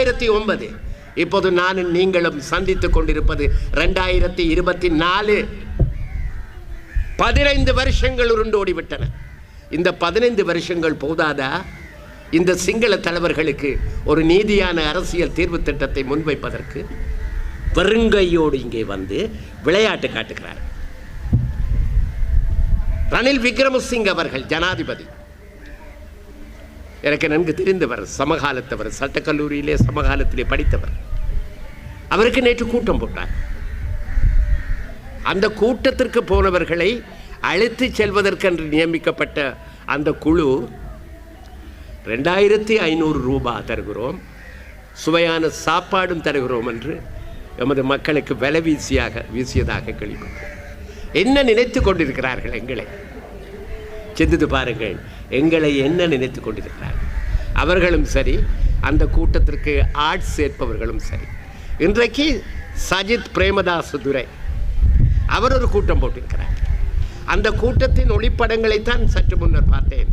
ரெண்டாயிரத்தி ஒன்பது. இப்போது நானும் நீங்களும் சந்தித்துக் கொண்டிருப்பது ரெண்டாயிரத்தி இருபத்தி நாலு. பதினைந்து வருஷங்கள் உருண்டோடிவிட்டன இந்த பதினைந்து வருஷங்கள் போதாதா? இந்த சிங்கள தலைவர்களுக்கு ஒரு நீதியான அரசியல் தீர்வு திட்டத்தை முன்வைப்பதற்கு வெறுங்கையோடு இங்கே வந்து விளையாட்டு காட்டுகிறார். ரணில் விக்ரமசிங் அவர்கள் ஜனாதிபதி. எனக்கு நன்கு தெரிந்தவர் சமகாலத்தவர் சட்டக்கல்லூரியிலே சமகாலத்திலே படித்தவர். அவருக்கு நேற்று கூட்டம் போட்டார். அந்த கூட்டத்திற்கு போனவர்களை அழைத்து செல்வதற்கென்று நியமிக்கப்பட்ட அந்த குழு ரெண்டாயிரத்தி ஐநூறு ரூபாய் தருகிறோம் சுவையான சாப்பாடும் தருகிறோம் என்று எமது மக்களுக்கு விலை வீசியாக வீசியதாக கேள்விப்பட்டோம் என்ன நினைத்து கொண்டிருக்கிறார்கள் எங்களை? சிந்தித்து பாருங்கள். எங்களை என்ன நினைத்து கொண்டிருக்கிறார்கள்? அவர்களும் சரி அந்த கூட்டத்திற்கு ஆட்ஸ் சேர்ப்பவர்களும் சரி. இன்றைக்கு சஜித் பிரேமதாஸ் துரை அவர் ஒரு கூட்டம் போட்டிருக்கிறார். அந்த கூட்டத்தின் ஒளிப்படங்களை தான் சற்று முன்னர் பார்த்தேன்.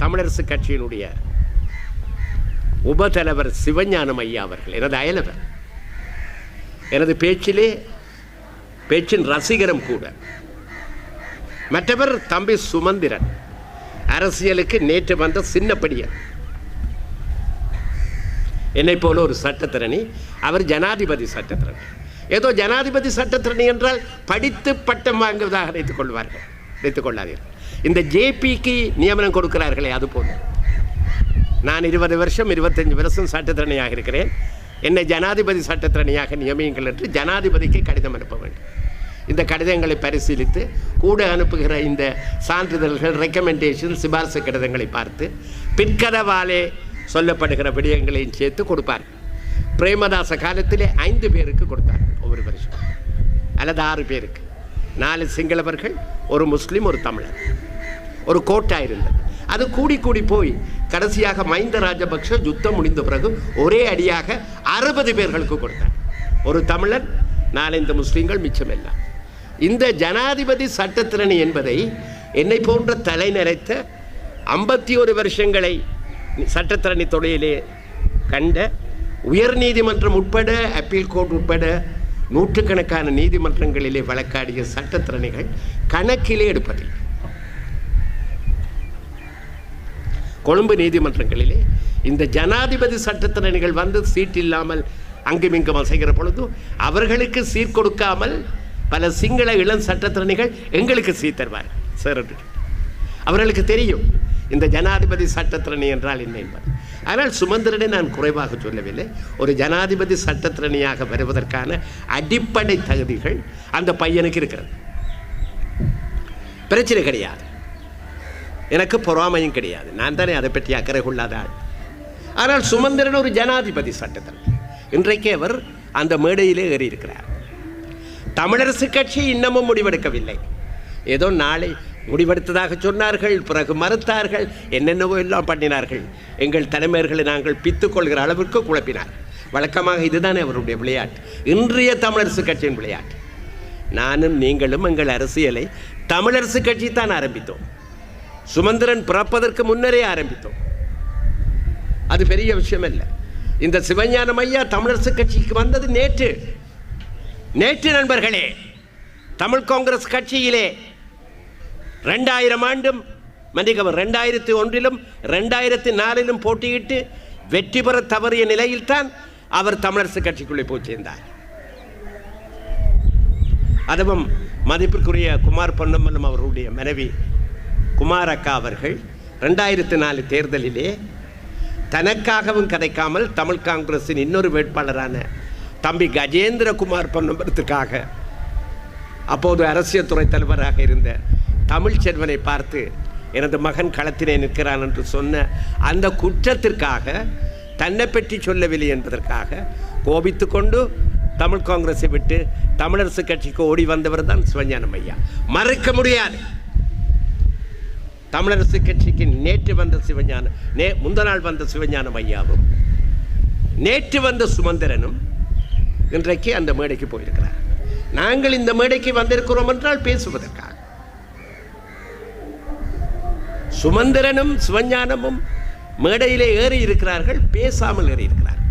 தமிழரசு கட்சியினுடைய உபதலைவர் சிவஞானம் ஐயா அவர்கள் எனது அயலவர். எனது பேச்சிலே பேச்சின் ரசிகரம் கூட. மற்றவர் தம்பி சுமந்திரன். அரசியலுக்கு நேற்று வந்த சின்னப்படியன். என்னை போல ஒரு சட்டத்திரணி அவர் ஜனாதிபதி சட்டத்திரணி. ஏதோ ஜனாதிபதி சட்டத்திரணி என்றால் படித்து பட்டம் வாங்குவதாக நினைத்துக் கொள்வார்கள். நினைத்துக் கொள்ளாதீர்கள். இந்த ஜேபிக்கு நியமனம் கொடுக்கிறார்களே அது போல. நான் இருபது வருஷம் இருபத்தஞ்சு வருஷம் சட்டத்திறனியாக இருக்கிறேன். என்னை ஜனாதிபதி சட்டத்திறனியாக நியமியுங்கள் என்று ஜனாதிபதிக்கு கடிதம் அனுப்ப வேண்டும். இந்த கடிதங்களை பரிசீலித்து கூட அனுப்புகிற இந்த சான்றிதழ்கள் ரெக்கமெண்டேஷன் சிபார்சு கடிதங்களை பார்த்து பிற்கதவாலே சொல்லப்படுகிற விடயங்களையும் சேர்த்து கொடுப்பார் பிரேமதாச காலத்திலே ஐந்து பேருக்கு கொடுத்தார் ஒவ்வொரு வருஷம் அல்லது ஆறு பேருக்கு. நாலு சிங்களவர்கள் ஒரு முஸ்லீம் ஒரு தமிழர். ஒரு கோட்டா இருந்தது. அது கூடி கூடி போய் கடைசியாக மைந்த ராஜபக்ஷ யுத்தம் முடிந்த பிறகு ஒரே அடியாக அறுபது பேர்களுக்கு கொடுத்தார். ஒரு தமிழன் நாலந்து முஸ்லீம்கள் மிச்சமெல்லாம். இந்த ஜனாதிபதி சட்டத்திறனி என்பதை என்னை போன்ற தலை நிறைத்த ஐம்பத்தி ஒரு வருஷங்களை சட்டத்திறனி தொழிலே கண்ட உயர் நீதிமன்றம் உட்பட அப்பீல் கோர்ட் உட்பட நூற்றுக்கணக்கான நீதிமன்றங்களிலே வழக்காடிய சட்டத்திறனிகள் கணக்கிலே எடுப்பதில்லை. கொழும்பு நீதிமன்றங்களிலே இந்த ஜனாதிபதி சட்டத்திறனிகள் வந்து சீட் இல்லாமல் அங்குமிங்கும் அசைகிற பொழுது அவர்களுக்கு சீர் கொடுக்காமல் பல சிங்கள இளம் சட்டத்திறனிகள் எங்களுக்கு சீத்தருவார் சார் அவர்களுக்கு தெரியும் இந்த ஜனாதிபதி சட்டத்திறனி என்றால் என்ன என்பது. ஆனால் சுமந்திரனை நான் குறைவாக சொல்லவில்லை. ஒரு ஜனாதிபதி சட்டத்திறனியாக வருவதற்கான அடிப்படை தகுதிகள் அந்த பையனுக்கு இருக்கிறது. பிரச்சனை கிடையாது. எனக்கு பொறாமையும் கிடையாது. நான் தானே அதை பற்றி அக்கறை கொள்ளாத ஆள். ஆனால் சுமந்திரன் ஒரு ஜனாதிபதி சட்டத்திறன் இன்றைக்கு அவர் அந்த மேடையிலே ஏறி இருக்கிறார் தமிழரசு கட்சி இன்னமும் முடிவெடுக்கவில்லை. ஏதோ நாளை முடிவெடுத்ததாக சொன்னார்கள் பிறகு மறுத்தார்கள் என்னென்னவோ எல்லாம் பண்ணினார்கள். எங்கள் தலைமையர்களை நாங்கள் பித்துக்கொள்கிற அளவிற்கு குழப்பினார். வழக்கமாக இதுதானே அவருடைய விளையாட்டு. இன்றைய தமிழரசு கட்சியின் விளையாட்டு. நானும் நீங்களும் எங்கள் அரசியலை தமிழரசு கட்சி தான் ஆரம்பித்தோம். சுமந்திரன் பிறப்பதற்கு முன்னரே ஆரம்பித்தோம். அது பெரிய விஷயம் இல்லை இந்த சிவஞானம் ஐயா தமிழரசு கட்சிக்கு வந்தது நேற்று. நேற்று நண்பர்களே தமிழ் காங்கிரஸ் கட்சியிலே ரெண்டாயிரம் ஆண்டும் மன்னிக்கவும் ரெண்டாயிரத்தி ஒன்றிலும் ரெண்டாயிரத்தி நாலிலும் போட்டியிட்டு வெற்றி பெற தவறிய நிலையில்தான் அவர் தமிழரசு கட்சிக்குள்ளே போய் சேர்ந்தார் அதுவும் மதிப்பிற்குரிய குமார் பொன்னம்பலம் அவருடைய மனைவி குமார் அக்கா அவர்கள் ரெண்டாயிரத்தி நாலு தேர்தலிலே தனக்காகவும் கதைக்காமல் தமிழ் காங்கிரஸின் இன்னொரு வேட்பாளரான தம்பி கஜேந்திரகுமார் பொன்னம்பலத்துக்காக அப்போது அரசியல் துறை தலைவராக இருந்த தமிழ் செல்வனை பார்த்து எனது மகன் களத்திலே நிற்கிறான் என்று சொன்ன அந்த குற்றத்திற்காக தன்னை பற்றி சொல்லவில்லை என்பதற்காக கோபித்து கொண்டு தமிழ் காங்கிரஸை விட்டு தமிழரசு கட்சிக்கு ஓடி வந்தவர் தான் சிவஞானம் ஐயா. மறுக்க முடியாது. தமிழரசு கட்சிக்கு நேற்று வந்த சிவஞானம் நே முந்த நாள் வந்த சிவஞானம் ஐயாவும் நேற்று வந்த சுமந்திரனும் இன்றைக்கு அந்த மேடைக்கு போயிருக்கிறார். நாங்கள் இந்த மேடைக்கு வந்திருக்கிறோம் என்றால் பேசுவதற்காக. சுமந்திரனும் சிவஞானமும் மேடையிலே ஏறி இருக்கிறார்கள் பேசாமல் ஏறி இருக்கிறார்கள்.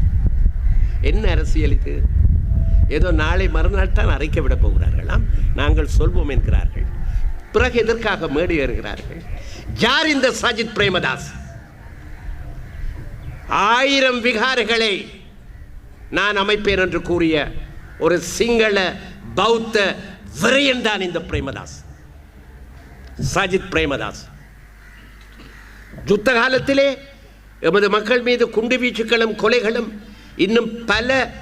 என்ன அரசியல் இது? ஏதோ நாளை மறுநாள் தான் அரைக்க விட போகிறார்களாம். நாங்கள் சொல்வோம் என்கிறார்கள். பிறகு எதற்காக மேடை ஏறுகிறார்கள்? யார் இந்த சஜித் பிரேமதாஸ்? ஆயிரம் விகாரைகளை நான் அமைப்பேன் என்று கூறிய ஒரு சிங்கள பௌத்த விரயன் தான் இந்த பிரேமதாஸ். சஜித் பிரேமதாஸ். யுத்த காலத்திலே எமது மக்கள் மீது குண்டு வீச்சுக்களும் கொலைகளும் இன்னும் பல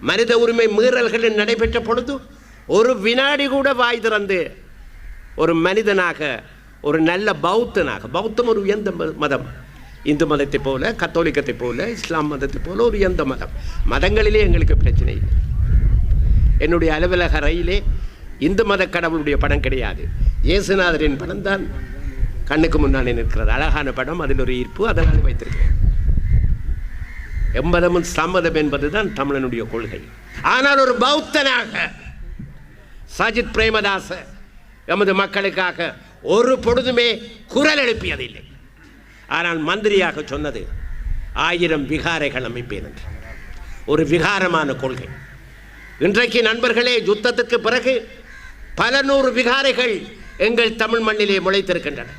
மனித உரிமை மீறல்களும் நடைபெற்ற பொழுது ஒரு வினாடி கூட வாய் திறந்து ஒரு மனிதனாக ஒரு நல்ல பௌத்தனாக பௌத்தம் ஒரு உயர்ந்த ம- மதம். இந்து மதத்தை போல கத்தோலிக்கத்தை போல இஸ்லாம் மதத்தை போல ஒரு எந்த மதம். மதங்களிலே எங்களுக்கு பிரச்சனை இல்லை. என்னுடைய அலுவலக ரயிலே இந்து மத கடவுளுடைய படம் கிடையாது. இயேசுநாதரின் படம் தான் கண்ணுக்கு முன்னாலே நிற்கிறது. அழகான படம் அதில் ஒரு ஈர்ப்பு அதனால் வைத்திருக்கிறேன் எம்பதமும் சம்மதம் என்பதுதான் தமிழனுடைய கொள்கை. ஆனால் ஒரு பௌத்தனாக சஜித் பிரேமதாச எமது மக்களுக்காக ஒரு பொழுதுமே குரல் எழுப்பியதில்லை. ஆனால் மந்திரியாக சொன்னது ஆயிரம் விகாரைகள் அமைப்பேன் என்று. ஒரு விகாரமான கொள்கை. இன்றைக்கு நண்பர்களே யுத்தத்துக்கு பிறகு பல நூறு விகாரைகள் எங்கள் தமிழ் மண்ணிலே முளைத்திருக்கின்றன.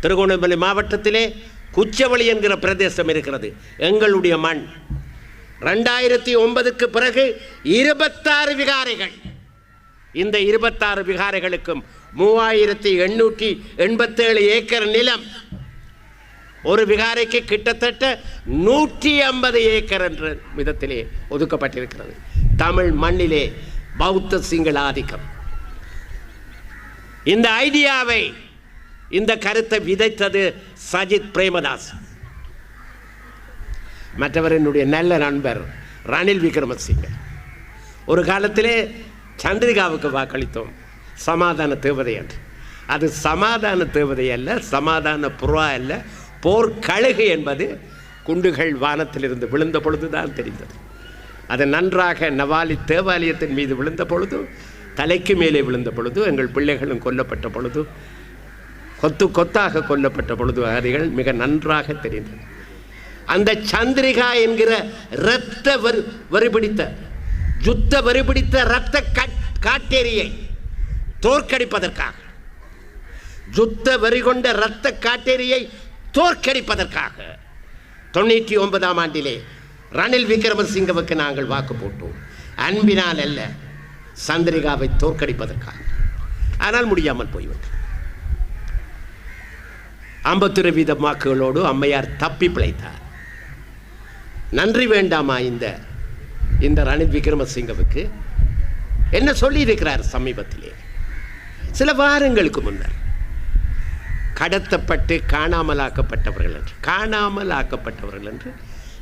திருகோணமலை மாவட்டத்திலே குச்சவழி என்கிற பிரதேசம் இருக்கிறது எங்களுடைய மண். ரெண்டாயிரத்தி ஒன்பதுக்கு பிறகு இருபத்தாறு விகாரைகள். இந்த இருபத்தாறு விகாரைகளுக்கும் மூவாயிரத்தி எண்ணூற்றி எண்பத்தேழு ஏக்கர் நிலம் ஒரு விகாரைக்கு கிட்டத்தட்ட நூற்றி ஐம்பது ஏக்கர் என்ற விதத்திலே ஒதுக்கப்பட்டிருக்கிறது. தமிழ் மண்ணிலே பௌத்த சிங்கள ஆதிக்கம் இந்த ஐடியாவை இந்த கருத்தை விதைத்தது சஜித் பிரேமதாஸ். மற்றவர் என்னுடைய நல்ல நண்பர் ரணில் விக்ரமசிங்க. ஒரு காலத்திலே சந்திரிகாவுக்கு வாக்களித்தோம். சமாதான தேவதை என்று. அது சமாதான தேவதை அல்ல சமாதான புறா அல்ல போர்க்கழுகு என்பது குண்டுகள் வானத்திலிருந்து விழுந்த பொழுதுதான் தெரிந்தது. அது நன்றாக நவாலி தேவாலயத்தின் மீது விழுந்த பொழுது தலைக்கு மேலே விழுந்த பொழுது எங்கள் பிள்ளைகளும் கொல்லப்பட்ட பொழுது கொத்து கொத்தாக கொல்லப்பட்ட பொழுது அதிகள் மிக நன்றாக தெரிந்தது. அந்த சந்திரிகா என்கிற இரத்த வரு வரிபிடித்த யுத்த வரிபிடித்த இரத்த காட்டேரியை தோற்கடிப்பதற்காக யுத்த வரி கொண்ட இரத்த காட்டேரியை தோற்கடிப்பதற்காக. தொண்ணூற்றி ஒன்பதாம் ஆண்டிலே ரணில் விக்ரமசிங்கவுக்கு நாங்கள் வாக்கு போட்டோம். அன்பினால் அல்ல சந்திரிகாவை தோற்கடிப்பதற்காக. ஆனால் முடியாமல் போய்விட்டது. ஐம்பத்தொரு வீத வாக்குகளோடு அம்மையார் தப்பி பிழைத்தார். நன்றி வேண்டாமா இந்த இந்த ரணில் விக்ரமசிங்கவுக்கு? என்ன சொல்லியிருக்கிறார் சமீபத்திலே? சில வாரங்களுக்கு முன்னர். கடத்தப்பட்டு காணாமலாக்கப்பட்டவர்கள் என்று. காணாமல் ஆக்கப்பட்டவர்கள் என்று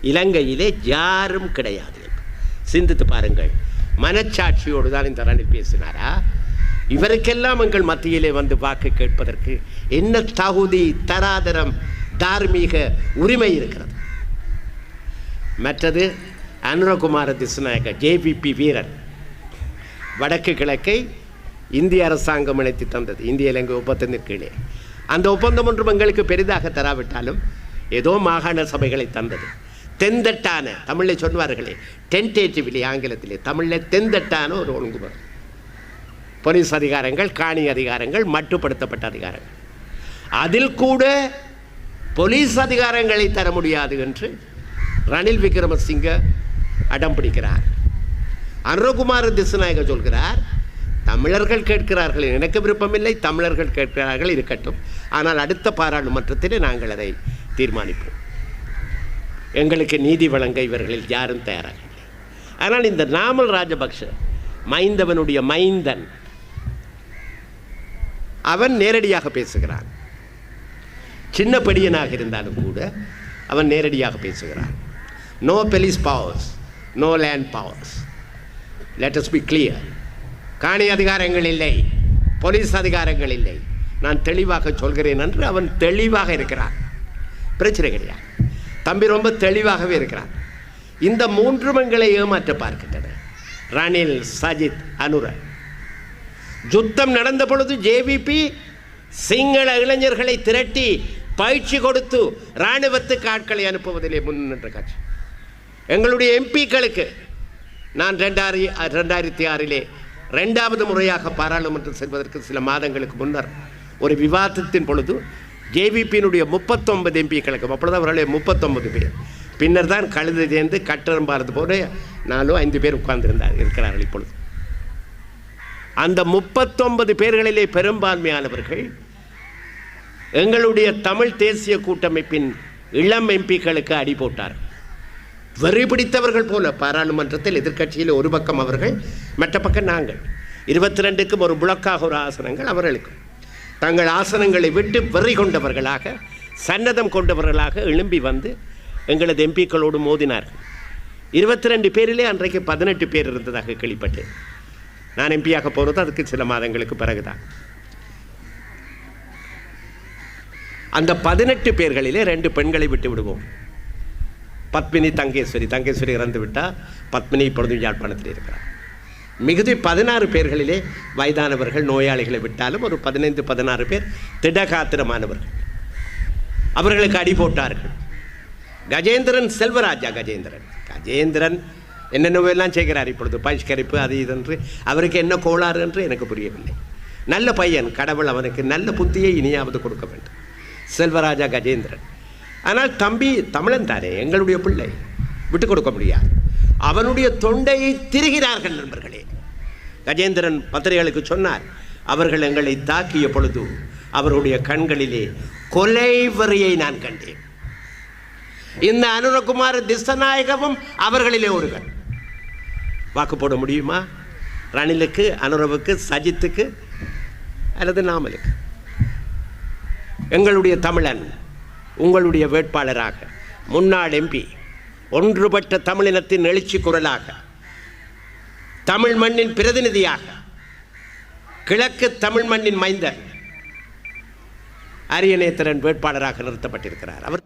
இலங்கையிலே யாரும் கிடையாது என்று. சிந்தித்து பாருங்கள். மனச்சாட்சியோடு தான் இந்த ரணில் பேசினாரா? இவருக்கெல்லாம் எங்கள் மத்தியிலே வந்து வாக்கு கேட்பதற்கு என்ன தகுதி தராதரம் தார்மீக உரிமை இருக்கிறது? மற்றது அனுரகுமார திசுநாயக்க ஜேபிபி வீரர். வடக்கு கிழக்கை இந்திய அரசாங்கம் இணைத்து தந்தது. இந்திய இலங்கை ஒப்பந்தத்தின் கீழே. அந்த ஒப்பந்தம் ஒன்றும் எங்களுக்கு பெரிதாக தராவிட்டாலும் ஏதோ மாகாண சபைகளை தந்தது. தெந்தட்டான தமிழில் சொல்வார்களே டென்டேட்டிவ்லி ஆங்கிலத்திலே தமிழில் தெந்தட்டான ஒரு ஒழுங்குமுறை. போலீஸ் அதிகாரங்கள் காணி அதிகாரங்கள் மட்டுப்படுத்தப்பட்ட அதிகாரங்கள். அதில் கூட போலீஸ் அதிகாரங்களை தர முடியாது என்று ரணில் விக்ரமசிங்க அடம் பிடிக்கிறார். அனுரகுமார திசுநாயக சொல்கிறார் தமிழர்கள் கேட்கிறார்கள் எனக்கு விருப்பமில்லை தமிழர்கள் கேட்கிறார்கள் இருக்கட்டும். ஆனால் அடுத்த பாராளுமன்றத்திலே நாங்கள் அதை தீர்மானிப்போம். எங்களுக்கு நீதி வழங்க இவர்களில் யாரும் தயாராக இல்லை ஆனால் இந்த நாமல் ராஜபக்ஷ மைந்தவனுடைய மைந்தன் அவன் நேரடியாக பேசுகிறான். சின்ன படியனாக இருந்தாலும் கூட அவன் நேரடியாக பேசுகிறான். No police powers no land powers let's be clear காணி அதிகாரங்கள் இல்லை போலீஸ் அதிகாரங்கள் இல்லை. நான் தெளிவாக சொல்கிறேன் என்று அவன் தெளிவாக இருக்கிறான். பிரச்சனை கிடையாது. தம்பி ரொம்ப தெளிவாகவே இருக்கிறான். இந்த மூன்று மங்களை ஏமாற்ற பார்க்கின்றன. ரணில் சஜித் அனுர யுத்தம் நடந்த பொழுது ஜேவிபி சிங்கள இளைஞர்களை திரட்டி பயிற்சி கொடுத்து இராணுவத்துக்கு ஆட்களை அனுப்புவதிலே முன்னின்ற காட்சி. எங்களுடைய எம்பிக்களுக்கு நான் ரெண்டாயிர ரெண்டாயிரத்தி ஆறிலே ரெண்டாவது முறையாக பாராளுமன்றம் செல்வதற்கு சில மாதங்களுக்கு முன்னர் ஒரு விவாதத்தின் பொழுது ஜேவிபியினுடைய முப்பத்தொன்பது எம்பிக்களுக்கு அப்பொழுது அவர்களே முப்பத்தொன்பது பேர். பின்னர் தான் கழுது சேர்ந்து கட்டணம் பார்த்து போல நாலோ ஐந்து பேர் உட்கார்ந்திருந்தார் இருக்கிறார்கள் இப்பொழுது. அந்த முப்பத்தொன்பது பேர்களிலே பெரும்பான்மையானவர்கள் எங்களுடைய தமிழ் தேசிய கூட்டமைப்பின் இளம் எம்பிக்களுக்கு அடி போட்டார். வெறி பிடித்தவர்கள் போல பாராளுமன்றத்தில் எதிர்க்கட்சியில் ஒரு பக்கம் அவர்கள் மற்ற பக்கம் நாங்கள். இருபத்தி ரெண்டுக்கும் ஒரு புளக்காக ஒரு ஆசனங்கள் அவர்களுக்கும். தங்கள் ஆசனங்களை விட்டு வெறி கொண்டவர்களாக சன்னதம் கொண்டவர்களாக எழும்பி வந்து எங்களது எம்பிக்களோடு மோதினார்கள். இருபத்தி ரெண்டு பேரிலே அன்றைக்கு பதினெட்டு பேர் இருந்ததாக கேள்விப்பட்டேன். நான் எம்பியாக போகிறது அதுக்கு சில மாதங்களுக்கு பிறகுதான். அந்த பதினெட்டு பேர்களிலே ரெண்டு பெண்களை விட்டு விடுவோம். பத்மினி தங்கேஸ்வரி தங்கேஸ்வரி இறந்து விட்டால் பத்மினி இப்பொழுதும் யாழ்ப்பாணத்தில் இருக்கிறார். மிகுதி பதினாறு பேர்களிலே வயதானவர்கள் நோயாளிகளை விட்டாலும் ஒரு பதினைந்து பதினாறு பேர் திடகாத்திரமானவர்கள் அவர்களுக்கு அடி போட்டார்கள். கஜேந்திரன் செல்வராஜா கஜேந்திரன். கஜேந்திரன் என்னென்னவெல்லாம் செய்கிறார் இப்பொழுது. பயிஷ்கரிப்பு அது இதென்று. அவருக்கு என்ன கோளாறு என்று எனக்கு புரியவில்லை. நல்ல பையன் கடவுள் அவனுக்கு நல்ல புத்தியை இனியாவது கொடுக்க வேண்டும். செல்வராஜா கஜேந்திரன். ஆனால் தம்பி தமிழன் தானே எங்களுடைய பிள்ளை. விட்டு கொடுக்க முடியாது. அவனுடைய தொண்டையை திரிகிறார்கள் நண்பர்களே. கஜேந்திரன் பத்திரிகைகளுக்கு சொன்னார் அவர்கள் எங்களை தாக்கிய பொழுது அவருடைய கண்களிலே கொலை வரியை நான் கண்டேன். இந்த அனுரகுமார் திசநாயகவும் அவர்களிலே ஒருவர் வாக்கு போட முடியுமா? ரணிலுக்கு அனுரவுக்கு சஜித்துக்கு அல்லது நாமலுக்கு எங்களுடைய தமிழன் உங்களுடைய வேட்பாளராக முன்னாள் எம்பி ஒன்றுபட்ட தமிழினத்தின் எழுச்சி குரலாக தமிழ் மண்ணின் பிரதிநிதியாக கிழக்கு தமிழ் மண்ணின் மைந்தர் அரியநேத்திரன் வேட்பாளராக நிறுத்தப்பட்டிருக்கிறார். அவர்